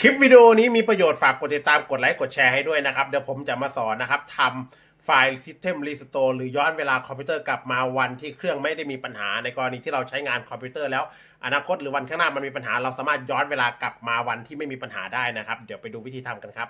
คลิปวิดีโอนี้มีประโยชน์ฝากกดติดตามกดไลค์กดแชร์ให้ด้วยนะครับ เดี๋ยวผมจะมาสอนนะครับทำไฟล์ System Restore หรือย้อนเวลาคอมพิวเตอร์กลับมาวันที่เครื่องไม่ได้มีปัญหา ในกรณีที่เราใช้งานคอมพิวเตอร์แล้ว อนาคตหรือวันข้างหน้ามันมีปัญหา เราสามารถย้อนเวลากลับมาวันที่ไม่มีปัญหาได้นะครับ เดี๋ยวไปดูวิธีทำกันครับ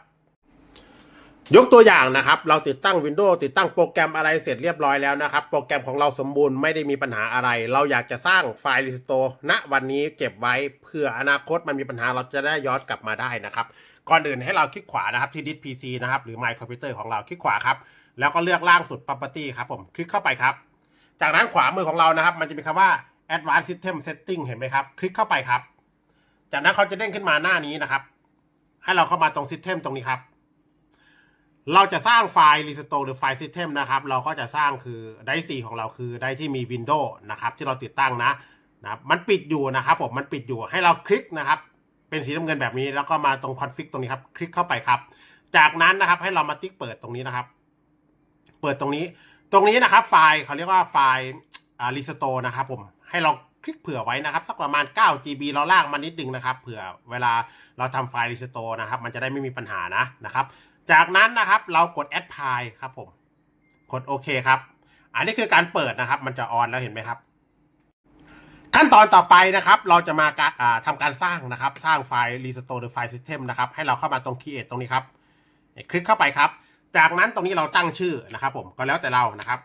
ยกตัวอย่างนะครับ เราติดตั้ง Windows ติดตั้งโปรแกรมอะไรเสร็จเรียบร้อยแล้วนะครับ โปรแกรมของเราสมบูรณ์ไม่ได้มีปัญหาอะไร เราอยากจะสร้างไฟล์ Restore ณวันนี้เก็บไว้เพื่ออนาคตมันมีปัญหาเราจะได้ย้อนกลับมาได้นะครับ ก่อนอื่นให้เราคลิกขวานะครับที่ดิส PC นะครับ หรือ My Computer ของเราคลิกขวาครับ แล้วก็เลือกล่างสุด Property ครับผมคลิกเข้าไปครับ จากนั้นขวามือของเรานะครับ มันจะมีคำว่า Advanced System Setting เห็นไหมครับ คลิกเข้าไปครับ จากนั้นเขาจะเด้งขึ้นมาหน้านี้นะครับ ให้เราเข้ามาตรง System ตรงนี้ครับ เราจะสร้างไฟล์ Restore หรือไฟล์ System นะครับ เราก็จะสร้างคือไดซีของเราคือไดที่มี Windows นะครับ ที่เราติดตั้งนะนะมันปิดอยู่นะครับผมมันปิดอยู่ให้เราคลิกนะครับ เป็นสีน้ำเงินแบบนี้แล้วก็มาตรง config ตรงนี้ครับ คลิกเข้าไปครับ จากนั้นนะครับให้เรามาติ๊กเปิดตรงนี้นะครับ เปิดตรงนี้ ตรงนี้นะครับ ไฟล์เขาเรียกว่าไฟล์อ่า restore นะครับผมให้เราคลิกเผื่อไว้นะครับ สักประมาณ 9 GB เราลากมานิดนึงนะครับ เผื่อเวลาเราทำไฟล์ restore นะครับ มันจะได้ไม่มีปัญหานะนะครับ จากนั้นนะครับเรากด add file ครับผม กดโอเคครับ อันนี้คือการเปิดนะครับ มันจะออนแล้วเห็นไหมครับ ขั้นตอนต่อไปนะครับ เราจะมาารอ่าทำการสร้างนะครับ สร้างไฟล์ restore หรือไฟล์ system นะครับ ให้เราเข้ามาตรง create ตรงนี้ครับ คลิกเข้าไปครับ จากนั้นตรงนี้เราตั้งชื่อนะครับ ผมก็แล้วแต่เรานะครับ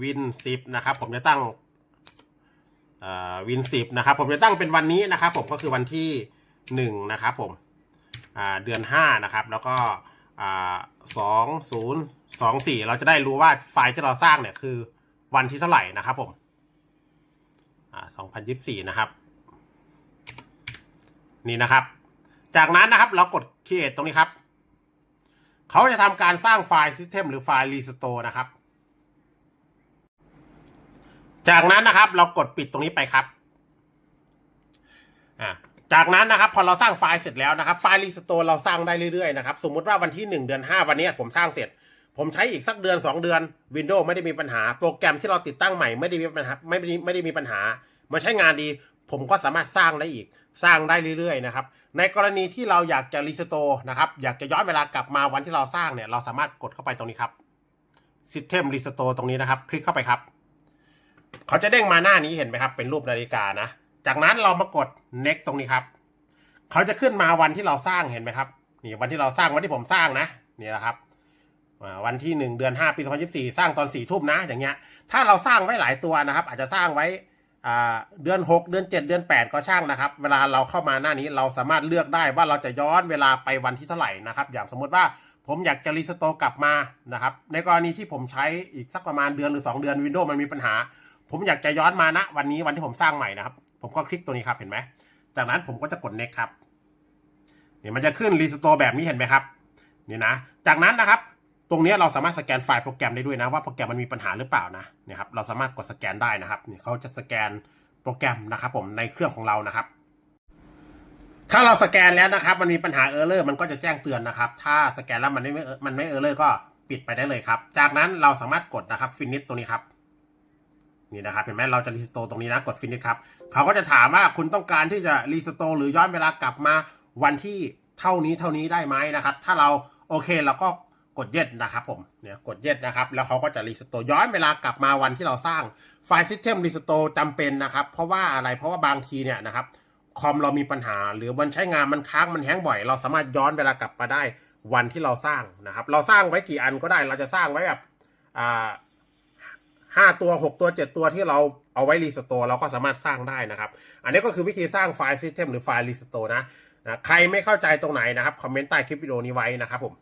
win 10นะครับ ผมจะตั้งวินสิบนะครับ ผมจะตั้งเป็นวันนี้นะครับ ผมก็คือวันที่หนึ่งนะครับ ผมเดือนห้านะครับ แล้วก็ สองศูนย์สองสี่เราจะได้รู้ว่าไฟล์ที่เราสร้างเนี่ยคือวันที่เท่าไหร่นะครับผมสองพันยิบสี่นะครับ นี่นะครับ จากนั้นนะครับเรากด create ตรงนี้ครับ เขาจะทำการสร้างไฟล์ System หรือไฟล์ Restore นะครับ จากนั้นนะครับเรากดปิดตรงนี้ไปครับ อ่า จากนั้นนะครับพอเราสร้างไฟล์เสร็จแล้วนะครับไฟล์ Restore เราสร้างได้เรื่อยๆนะครับสมมุติว่าวันที่ 1 เดือน 5 วันนี้ผมสร้างเสร็จ ผมใช้อีกสักเดือน 2 เดือน Windows ไม่ได้มีปัญหา โปรแกรมที่เราติดตั้งใหม่ไม่ได้มีปัญหาไม่ได้ไม่ได้มีปัญหามันใช้งานดี ผมก็สามารถสร้างได้อีกสร้างได้เรื่อยๆนะครับในกรณีที่เราอยากจะรีสโตร์นะครับอยากจะย้อนเวลากลับมาวันที่เราสร้างเนี่ยเราสามารถกดเข้าไปตรงนี้ครับ System Restore ตรงนี้นะครับ คลิกเข้าไปครับ เขาจะเด้งมาหน้านี้เห็นไหมครับ เป็นรูปนาฬิกานะ จากนั้นเรามากด next ตรงนี้ครับ เขาจะขึ้นมาวันที่เราสร้างเห็นไหมครับ นี่วันที่เราสร้างวันที่ผมสร้างนะ นี่แหละครับ วันที่หนึ่งเดือนห้าปีสองพันยี่สิบสี่สร้างตอนสี่ทุ่มนะ อย่างเงี้ย ถ้าเราสร้างไว้หลายตัวนะครับ อาจจะสร้างไว้เดือนหกเดือนเจ็ดเดือนแปดก็ช่างนะครับ เวลาเราเข้ามาหน้านี้เราสามารถเลือกได้ว่าเราจะย้อนเวลาไปวันที่เท่าไหร่นะครับ อย่างสมมติว่าผมอยากจะรีสโตกลับมานะครับ ในกรณีที่ผมใช้อีกสักประมาณเดือนหรือ 2 เดือน Windows มันมีปัญหา ผมอยากจะย้อนมาณวันนี้วันที่ผมสร้างใหม่นะครับ ผมก็คลิกตัวนี้ครับเห็นไหม จากนั้นผมก็จะกด next ครับเนี่ยมันจะขึ้นรีสโตร์แบบนี้เห็นไหมครับเนี่ยนะ จากนั้นนะครับ ตรงนี้เราสามารถสแกนไฟล์โปรแกรมได้ด้วยนะ ว่าโปรแกรมมันมีปัญหาหรือเปล่านะเนี่ยครับเราสามารถกดสแกนได้นะครับเนี่ยเขาจะสแกนโปรแกรมนะครับ ผมในเครื่องของเรานะครับ ถ้าเราสแกนแล้วนะครับ มันมีปัญหาเออร์เลอร์มันก็จะแจ้งเตือนนะครับ ถ้าสแกนแล้วมันไม่มันไม่เออร์เลอร์ก็ปิดไปได้เลยครับ จากนั้นเราสามารถกดนะครับฟินิชตรงนี้ครับ นี่นะครับเห็นไหมเราจะรีสโตรตรงนี้นะกดฟินิชครับเขาก็จะถามว่าคุณต้องการที่จะรีสโตรหรือย้อนเวลากลับมาวันที่เท่านี้เท่านี้ได้ไหมนะครับ ถ้าเราโอเคเราก็กดเย็ดนะครับผมเนี่ยกดเย็ดนะครับ แล้วเขาก็จะรีสโตรย้อนเวลากลับมาวันที่เราสร้างไฟล์ซิสเต็มรีสโตรจำเป็นนะครับ เพราะว่าอะไรเพราะว่าบางทีเนี่ยนะครับคอมเรามีปัญหา หรือมันใช้งานมันค้างมันแห้งบ่อย เราสามารถย้อนเวลากลับมาได้วันที่เราสร้างนะครับ เราสร้างไว้กี่อันก็ได้ เราจะสร้างไว้แบบอ่า ห้าตัวหกตัวเจ็ดตัวที่เราเอาไว้รีสโตร์เราก็สามารถสร้างได้นะครับ อันนี้ก็คือวิธีสร้างไฟล์ซิสเต็มหรือไฟล์รีสโตร์นะนะ ใครไม่เข้าใจตรงไหนนะครับ คอมเมนต์ใต้คลิปวิดีโอนี้ไว้นะครับผม